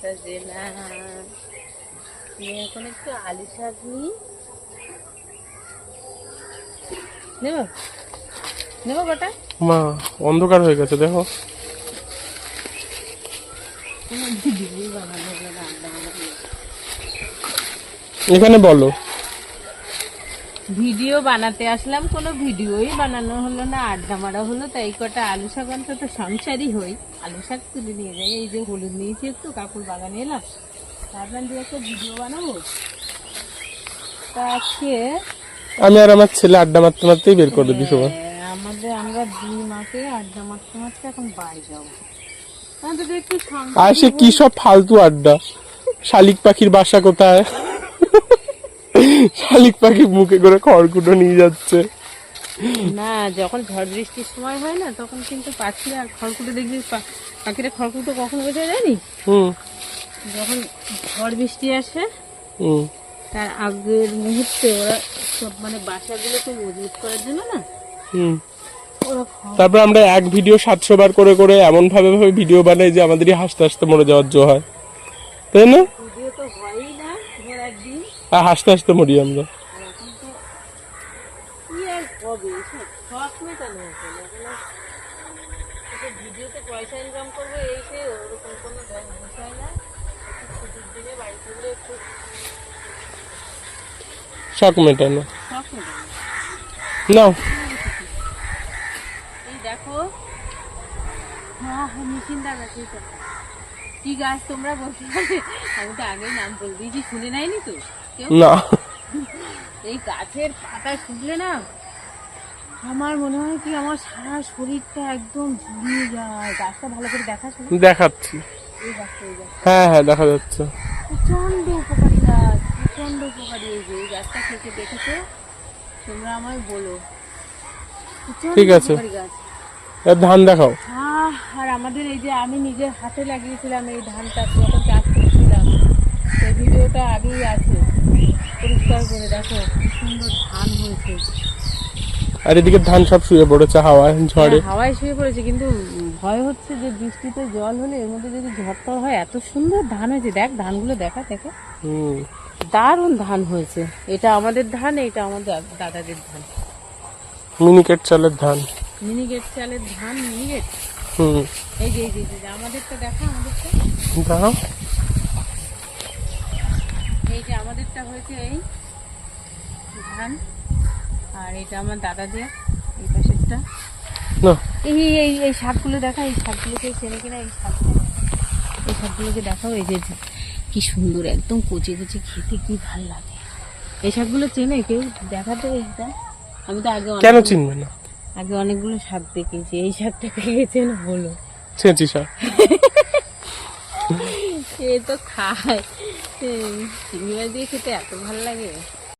সাজে না এখন একটু আলু শাক নিই নেব নেব গোটা মা, অন্ধকার হয়ে গেছে, দেখো। এখানে বলো। ভিডিও বানাতে আসলাম কোনো ভিডিওই বানানো হলো না আড্ডা মারা হলো তাই কটা আলু শাক অন্তত সংসারই হই। আলু শাক তুলে নিয়ে যাই এই যে হলুদ নিয়েছি একটু কাকুর বাগানে এলাম। ভাবলাম দিয়ে একটা ভিডিও বানাবো। তা আজকে আমি আর আমার ছেলে আড্ডা মারতে মারতেই বের করে দিই আহ, আমাদের আমরা দুই মাকে আড্ডা মারতে মারতে এখন বাড়ি যাব। আর সে কি সব ফালতু আড্ডা। শালিক পাখির বাসা কোথায়? শালিক পাখি মুখে করে খড়কুটো নিয়ে যাচ্ছে। না যখন ঝড় বৃষ্টির সময় হয় না তখন কিন্তু পাখিরা খড়কুটো দেখবি পাখিরা খড়কুটো কখন বোঝা জানি হুম। যখন ঝড় বৃষ্টি আসে হুম। তার আগের মুহূর্তে ওরা সব মানে বাসাগুলোকে মজবুত করার জন্য না হুম। তারপর আমরা এক ভিডিও সাতশো বার করে করে এমন ভাবে ভাবে ভিডিও বানাই যে আমাদেরই হাসতে হাসতে মরে যাওয়ার জো হয়। তাই না? তো হয়ই না ঘোরার দিন আর হাসতে হাসতে মরি আমরা কি আর হবে শখ মেটানো ভিডিওতে পয়সা ইনকাম করব এই সে ওরকম কোনো বিষয় না। ছুটির দিনে বাড়ি থাকলে একটু শখ মেটানো। শখ মেটানো। নাও। এই দেখো। হ্যাঁ নিশ্চিন্তা গাছ এটা কি গাছ তোমরা বসে? আমি তো আগেই নাম শুনে নাইনি তো? না। এই গাছের পাতা শুকলে না আমার মনে হয় কি আমার সারা শরীরটা একদম ঝুলিয়ে যায়। গাছটা ভালো করে দেখাচ্ছি হ্যাঁ হ্যাঁ দেখা যাচ্ছে। প্রচণ্ড উপকারী গাছ প্রচণ্ড উপকারী এই যে গাছটা খেতে দেখেছ? তোমরা আমায় বলো। ঠিক আছে। ধান দেখাও। আমাদের এই যে আমি নিজের হাতে লাগিয়েছিলাম এই ধানটা যখন চাষ করেছিলাম সেই ভিডিওটা আগেই আছে। পরিষ্কার করে দেখো কি সুন্দর ধান হয়েছে। আর এদিকে ধান সব শুয়ে পড়েছে হাওয়ায় ঝড়ে। হ্যাঁ, হাওয়ায় শুয়ে পড়েছে কিন্তু ভয় হচ্ছে যে বৃষ্টিতে জল হলে এর মধ্যে যদি ঝড় হয় এত সুন্দর ধান হয়েছে। দেখ ধানগুলো দেখা দেখে। হুম। দারুণ ধান হয়েছে। এটা আমাদের ধান এটা আমাদের দাদাদের ধান। মিনিকেট চালের ধান। মিনিগেট চালের ধান মিনিগেট হুম। এই যে এই যে, আমাদেরটা দেখা আমাদেরটা? দাও এই যে আমাদেরটা হয়েছে এই ধান আর এটা আমার দাদাদের এই পাশেরটা। না। এই এই এই শাকগুলো দেখা এই শাকগুলোকে চেনে কিনা এই শাকগুলো এই শাকগুলোকে দেখাও এই যে কি সুন্দর একদম কচি কচি খেতে কি ভালো লাগে। এই শাকগুলো চেনে কেউ দেখাতে এইটা আমি তো আগে কেন চিনবে না? আগে অনেকগুলো শাক দেখেছি এই শাকটা খেয়েছেন বলো। ছেঁচি শাক এ তো খায়। চিংড়ি মাছ দিয়ে খেতে এত ভালো লাগে।